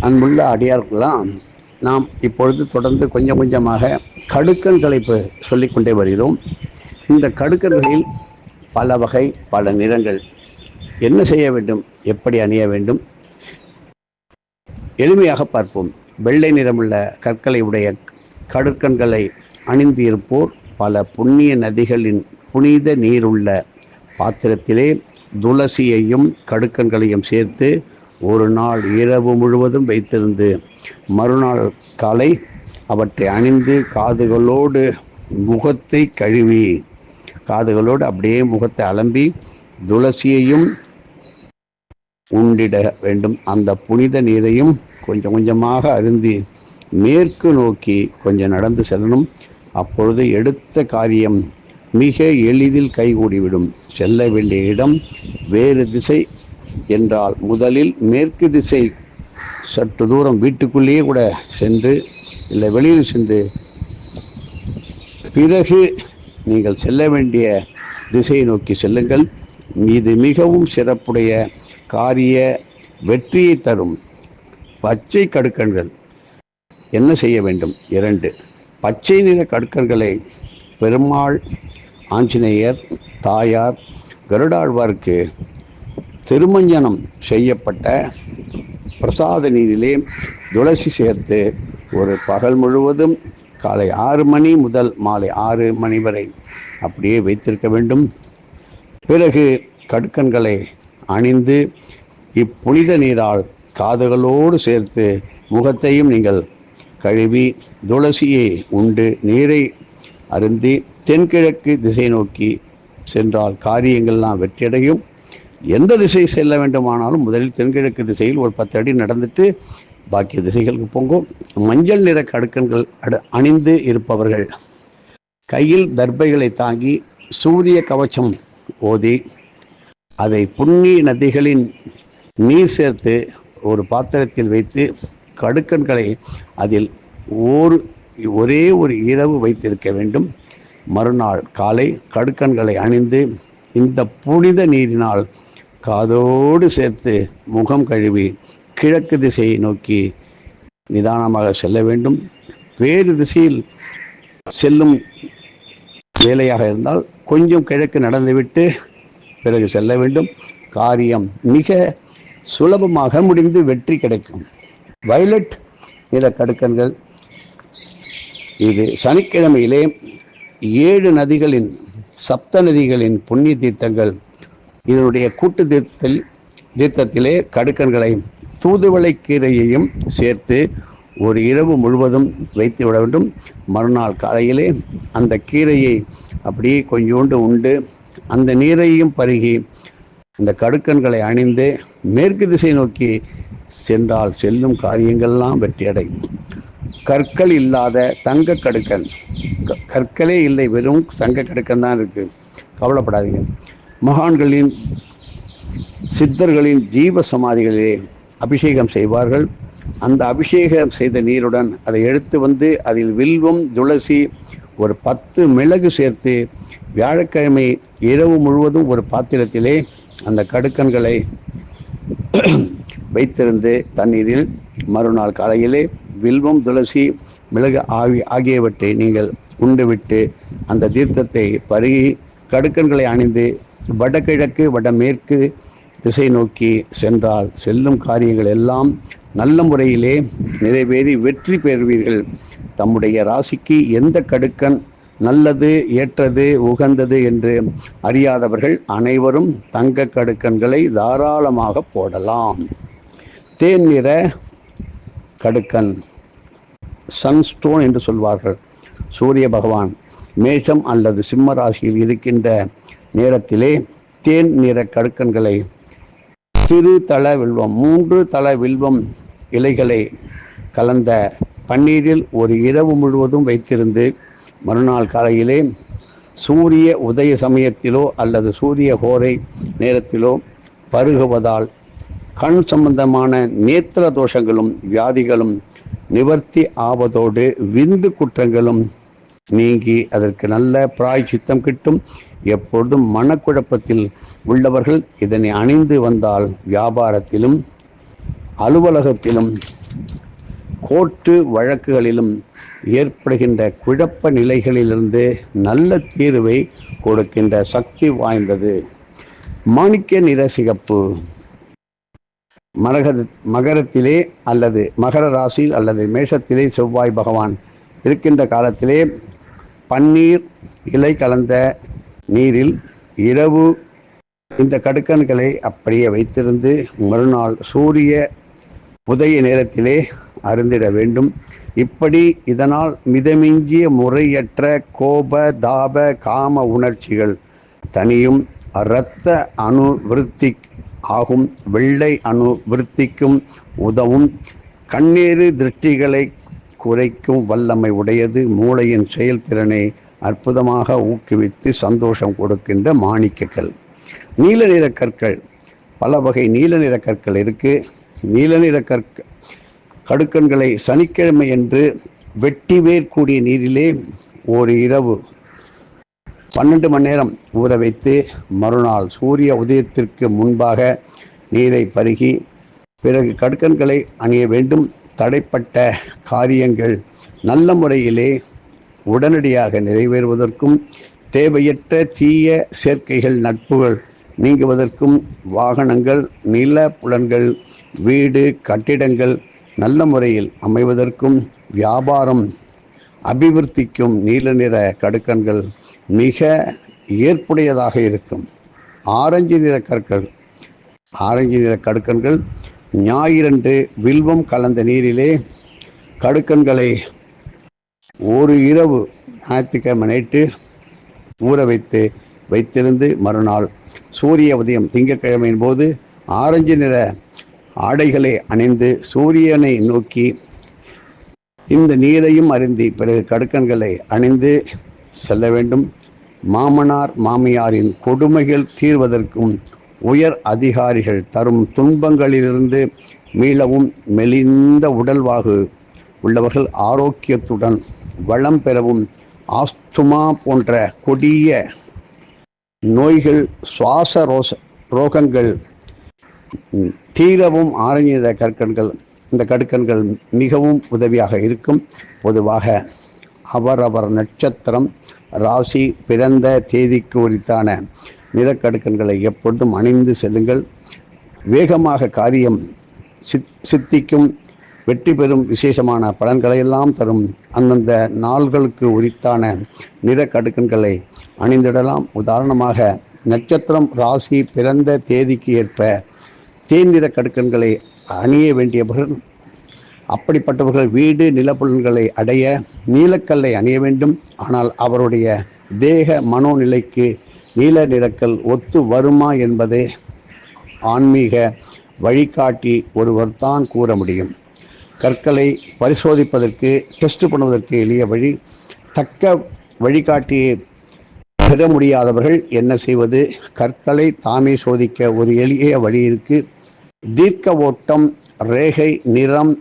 அன்புள்ள அடியார்களெல்லாம் நாம் இப்பொழுது தொடர்ந்து கொஞ்சம் கொஞ்சமாக கடுக்கன்களை சொல்லிக்கொண்டே வருகிறோம். இந்த கடுக்கன்களில் பல வகை பல நிறங்கள். என்ன செய்ய வேண்டும் எப்படி அணிய வேண்டும்? எளிமையாக பார்ப்போம். வெள்ளை நிறமுள்ள கற்களை உடைய கடுக்கன்களை அணிந்து இருப்போர் பல புண்ணிய நதிகளின் புனித நீருள்ள பாத்திரத்திலே துளசியையும் கடுக்கன்களையும் சேர்த்து ஒரு நாள் இரவு முழுவதும் வைத்திருந்து மறுநாள் காலை அவற்றை அணிந்து காதுகளோடு முகத்தை கழுவி காதுகளோடு அப்படியே முகத்தை அலம்பி துளசியையும் உண்டிட வேண்டும். அந்த புனித நீரையும் கொஞ்சம் கொஞ்சமாக அருந்தி மேற்கு நோக்கி கொஞ்சம் நடந்து செல்லணும். அப்பொழுது எடுத்த காரியம் மிக எளிதில் கைகூடிவிடும். செல்ல வேண்டிய இடம் வேறு திசை என்றால் முதலில் மேற்கு திசை சற்று தூரம் வீட்டுக்குள்ளேயே கூட சென்று இல்லை வெளியில் சென்று பிறகு நீங்கள் செல்ல வேண்டிய திசையை நோக்கி செல்லுங்கள். இது மிகவும் சிறப்புடைய காரிய வெற்றியை தரும் பச்சை கடுக்கன்கள். என்ன செய்ய வேண்டும்? இரண்டு பச்சை நிற கடுக்கன்களை பெருமாள் ஆஞ்சநேயர் தாயார் கருடாழ்வாருக்கு திருமஞ்சனம் செய்யப்பட்ட பிரசாத நீரிலே துளசி சேர்த்து ஒரு பகல் முழுவதும் காலை ஆறு மணி முதல் மாலை ஆறு மணி வரை அப்படியே வைத்திருக்க வேண்டும். பிறகு கடுக்கன்களை அணிந்து இப்புனித நீரால் காதுகளோடு சேர்த்து முகத்தையும் நீங்கள் கழுவி துளசியை உண்டு நீரை அருந்தி தென்கிழக்கு திசை நோக்கி சென்றால் காரியங்கள்லாம் வெற்றியடையும். எந்த திசை செல்ல வேண்டுமானாலும் முதலில் தென்கிழக்கு திசையில் ஒரு பத்து அடி நடந்துட்டு பாக்கிய திசைகளுக்கு போங்கும் மஞ்சள் நிற கடுக்கன்கள் அடு அணிந்து இருப்பவர்கள். கையில் தர்பைகளை தாங்கி சூரிய கவச்சம் ஓதி அதை புண்ணி நதிகளின் நீர் சேர்த்து ஒரு பாத்திரத்தில் வைத்து கடுக்கன்களை அதில் ஒரு ஒரே ஒரு இரவு வைத்திருக்க வேண்டும். மறுநாள் காலை கடுக்கன்களை அணிந்து இந்த புனித நீரினால் காதோடு சேர்த்து முகம் கழுவி கிழக்கு திசையை நோக்கி நிதானமாக செல்ல வேண்டும். வேறு திசையில் செல்லும் வேலையாக இருந்தால் கொஞ்சம் கிழக்கு நடந்துவிட்டு பிறகு செல்ல வேண்டும். காரியம் மிக சுலபமாக முடிந்து வெற்றி கிடைக்கும். வயலட் நிற கடுக்கன்கள். இது சனிக்கிழமையிலே ஏழு நதிகளின் சப்த நதிகளின் புண்ணிய தீர்த்தங்கள் இதனுடைய கூட்டு தீர்த்தத்தில் தீர்த்தத்திலே கடுக்கன்களை தூதுவளை கீரையையும் சேர்த்து ஒரு இரவு முழுவதும் வைத்து விட வேண்டும். மறுநாள் காலையிலே அந்த கீரையை அப்படியே கொஞ்சோண்டு உண்டு. அந்த நீரையும் பருகி அந்த கடுக்கன்களை அணிந்து மேற்கு திசை நோக்கி சென்றால் செல்லும் காரியங்கள்லாம் வெற்றியடையும் கற்கள் இல்லாத தங்க கடுக்கன். க- கற்களே இல்லை. வெறும் தங்க கடுக்கன் தான் இருக்குது கவலைப்படாதீங்க. மகான்களின் சித்தர்களின் ஜீவ சமாதிகளிலே அபிஷேகம் செய்வார்கள். அந்த அபிஷேகம் செய்த நீருடன் அதை எடுத்து வந்து அதில் வில்வம் துளசி ஒரு பத்து மிளகு சேர்த்து வியாழக்கிழமை இரவு முழுவதும் ஒரு பாத்திரத்திலே அந்த கடுக்கன்களை வைத்திருந்து தண்ணீரில் மறுநாள் காலையிலே வில்வம் துளசி மிளகு ஆவி ஆகியவற்றை நீங்கள் உண்டுவிட்டு அந்த தீர்த்தத்தை பருகி கடுக்கன்களை அணிந்து வடகிழக்கு வடமேற்கு திசை நோக்கி சென்றால் செல்லும் காரியங்கள் எல்லாம் நல்ல முறையிலே நிறைவேறி வெற்றி பெறுவீர்கள். தம்முடைய ராசிக்கு எந்த கடுக்கன் நல்லது ஏற்றது உகந்தது என்று அறியாதவர்கள் அனைவரும் தங்க கடுக்கன்களை தாராளமாக போடலாம். தேன் நிற கடுக்கன் சன்ஸ்டோன் என்று சொல்வார்கள். சூரிய பகவான் மேஷம் அல்லது சிம்ம ராசியில் இருக்கின்ற நேரத்திலே தேன் நிற கடுக்கன்களை சிறு தள வில்வம் மூன்று தள வில்வம் இலைகளை கலந்த பன்னீரில் ஒரு இரவு முழுவதும் வைத்திருந்து மறுநாள் காலையிலே சூரிய உதய சமயத்திலோ அல்லது சூரிய ஹோரை நேரத்திலோ பருகுவதால் கண் சம்பந்தமான நேத்திர தோஷங்களும் வியாதிகளும் நிவர்த்தி ஆவதோடு விந்து குற்றங்களும் நீங்கி அதற்கு நல்ல பிராய்ச்சித்தம் கிட்டும். எப்பொழுதும் மனக்குழப்பத்தில் உள்ளவர்கள் இதனை அணிந்து வந்தால் வியாபாரத்திலும் அலுவலகத்திலும் கோர்ட்டு வழக்குகளிலும் ஏற்படுகின்ற குழப்ப நிலைகளிலிருந்து நல்ல தீர்வை கொடுக்கின்ற சக்தி வாய்ந்தது. மாணிக்க நிற சிகப்பு. மரகத மகரத்திலே அல்லது மகர ராசியில் அல்லது மேஷத்திலே செவ்வாய் பகவான் இருக்கின்ற காலத்திலே பன்னீர் இலை கலந்த நீரில் இரவு இந்த கடுக்கன்களை அப்படியே வைத்திருந்து மறுநாள் சூரிய உதய நேரத்திலே அருந்திட வேண்டும். இப்படி இதனால் மிதமிஞ்சிய முறையற்ற கோப தாப காம உணர்ச்சிகள் தனியும் இரத்த அணு விருத்தி ஆகும். வெள்ளை அணு விருத்திக்கும் உதவும். கண்ணீர் திருஷ்டிகளை குறைக்கும் வல்லமை உடையது. மூளையின் செயல்திறனை அற்புதமாக ஊக்குவித்து சந்தோஷம் கொடுக்கின்ற மாணிக்கக்கல். நீல நிற கற்கள் பல வகை நீல நிற கற்கள் இருக்குது நீல நிற கற்க கடுக்கன்களை சனிக்கிழமை என்று வெட்டி வேர் கூடிய நீரிலே ஒரு இரவு பன்னெண்டு மணி நேரம் ஊற வைத்து மறுநாள் சூரிய உதயத்திற்கு முன்பாக நீரை பருகி பிறகு கடுக்கன்களை அணிய வேண்டும். தடைப்பட்ட காரியங்கள் நல்ல முறையிலே உடனடியாக நிறைவேறுவதற்கும் தேவையற்ற தீய சேர்க்கைகள் நட்புகள் நீங்குவதற்கும் வாகனங்கள் நில புலன்கள் வீடு கட்டிடங்கள் நல்ல முறையில் அமைவதற்கும் வியாபாரம் அபிவிருத்திக்கும் நீல நிற கடுக்கன்கள் மிக ஏற்புடையதாக இருக்கும். ஆரஞ்சு நிற கற்கள் ஆரஞ்சு நிற கடுக்கன்கள் ஞாயிறன்று வில்வம் கலந்த நீரிலே கடுக்கன்களை ஒரு இரவு ஞாயிற்றுக்கிழமை நைட்டு ஊற வைத்து வைத்திருந்து மறுநாள் சூரிய உதயம் திங்கட்கிழமையின் போது ஆரஞ்சு நிற ஆடைகளை அணிந்து சூரியனை நோக்கி இந்த நீரையும் அருந்தி பிறகு கடுக்கன்களை அணிந்து செல்ல வேண்டும். மாமனார் மாமியாரின் கொடுமைகள் தீர்வதற்கும் உயர் அதிகாரிகள் தரும் துன்பங்களிலிருந்து மீளவும் மெலிந்த உடல்வாகு உள்ளவர்கள் ஆரோக்கியத்துடன் வளம் பெறவும் ஆஸ்துமா போன்ற கொடிய நோய்கள் சுவாச ரோச ரோகங்கள் தீரவும் ஆரஞ்ச கற்கண்கள் இந்த கடுக்கன்கள் மிகவும் உதவியாக இருக்கும். பொதுவாக அவரவர் நட்சத்திரம் ராசி பிறந்த தேதிக்கு உரித்தான நிறக்கடுக்கன்களை எப்பொழுதும் அணிந்து செல்லுங்கள். வேகமாக காரியம் சித் சித்திக்கும் வெற்றி பெறும் விசேஷமான பலன்களை எல்லாம் தரும் அந்தந்த நாள்களுக்கு உரித்தான நிறக்கடுக்கன்களை அணிந்திடலாம். உதாரணமாக நட்சத்திரம் ராசி பிறந்த தேதிக்கு ஏற்ப தேர்நிற கடுக்கன்களை அணிய வேண்டியவர்கள் அப்படிப்பட்டவர்கள் வீடு நிலப்புலன்களை அடைய நீலக்கல்லை அணிய வேண்டும். ஆனால் அவருடைய தேக மனோநிலைக்கு நீல நிறக்கல் ஒத்து வருமா என்பதை ஆன்மீக வழிகாட்டி ஒருவர் தான் கூற முடியும். கற்களை பரிசோதிப்பதற்கு டெஸ்ட் பண்ணுவதற்கு எளிய வழி தக்க வழிகாட்டியை பெற முடியாதவர்கள் என்ன செய்வது? கற்களை தாமே சோதிக்க ஒரு எளிய வழி இருக்கு. தீர்க்க ஓட்டம் ரேகை நிறம்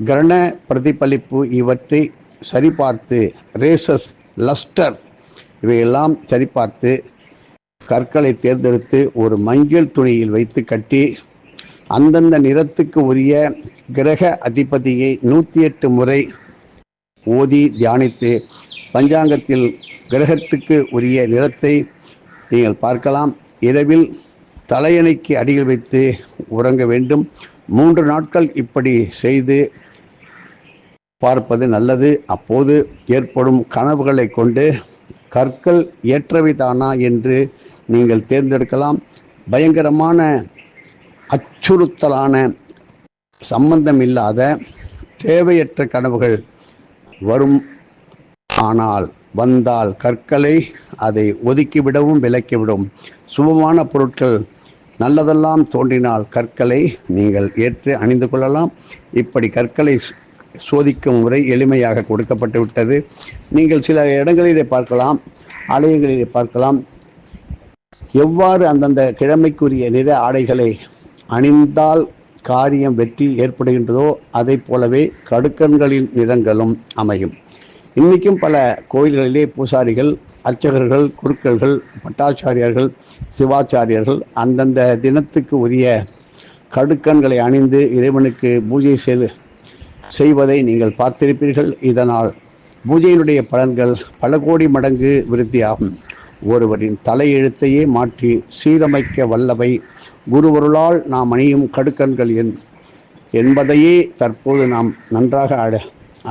கிரண பிரதிபலிப்பு இவற்றை சரிபார்த்து ரேசஸ் லஸ்டர் இவையெல்லாம் சரிபார்த்து கற்களை தேர்ந்தெடுத்து ஒரு மஞ்சள் துணியில் வைத்து கட்டி அந்தந்த நிறத்துக்கு உரிய கிரக அதிபதியை நூற்றி எட்டு முறை ஓதி தியானித்து பஞ்சாங்கத்தில் கிரகத்துக்கு உரிய நிறத்தை நீங்கள் பார்க்கலாம். இரவில் தலையணைக்கு அடியில் வைத்து உறங்க வேண்டும். மூன்று நாட்கள் இப்படி செய்து பார்ப்பது நல்லது. அப்போது ஏற்படும் கனவுகளை கொண்டு கற்கள் ஏற்றவைதானா என்று நீங்கள் தேர்ந்தெடுக்கலாம். பயங்கரமான அச்சுறுத்தலான சம்பந்தம் இல்லாத தேவையற்ற கனவுகள் வரும். ஆனால் வந்தால் கற்களை அதை ஒதுக்கிவிடவும் விலக்கிவிடும். சுபமான பொருட்கள் நல்லதெல்லாம் தோன்றினால் கற்களை நீங்கள் ஏற்று அணிந்து கொள்ளலாம். இப்படி கற்களை சோதிக்கும் முறை எளிமையாக கொடுக்கப்பட்டு விட்டது. நீங்கள் சில இடங்களிலே பார்க்கலாம் ஆலயங்களிலே பார்க்கலாம். எவ்வாறு அந்தந்த கிழமைக்குரிய நிற ஆடைகளை அணிந்தால் காரியம் வெற்றி ஏற்படுகின்றதோ அதை போலவே கடுக்கன்களின் நிறங்களும் அமையும். இன்றைக்கும் பல கோயில்களிலே பூசாரிகள் அர்ச்சகர்கள் குருக்கள்கள் பட்டாச்சாரியர்கள் சிவாச்சாரியர்கள் அந்தந்த தினத்துக்கு உரிய கடுக்கன்களை அணிந்து இறைவனுக்கு பூஜை செய்து செய்வதை நீங்கள் பார்த்திருப்பீர்கள். இதனால் பூஜையினுடைய பலன்கள் பல கோடி மடங்கு விருத்தியாகும். ஒருவரின் தலையெழுத்தையே மாற்றி சீரமைக்க வல்லவை குருவருளால் நாம் அணியும் கடுக்கண்கள் என் என்பதையே தற்போது நாம் நன்றாக அட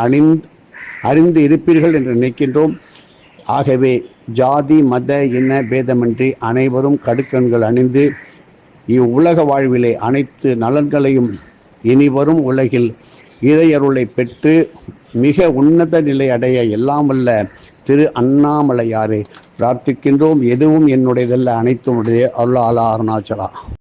அணிந்து அறிந்து இருப்பீர்கள் என்று நினைக்கின்றோம். ஆகவே ஜாதி மத இன பேதமின்றி அனைவரும் கடுக்கண்கள் அணிந்து இவ்வுலக வாழ்விலே அனைத்து நலன்களையும் இனிவரும் உலகில் இறையருளை பெற்று மிக உன்னத நிலை அடைய எல்லாம் அல்ல திரு அண்ணாமலையாரை பிரார்த்திக்கின்றோம். எதுவும் என்னுடையதல்ல அனைத்து உடைய அருளாளா அருணாச்சலா.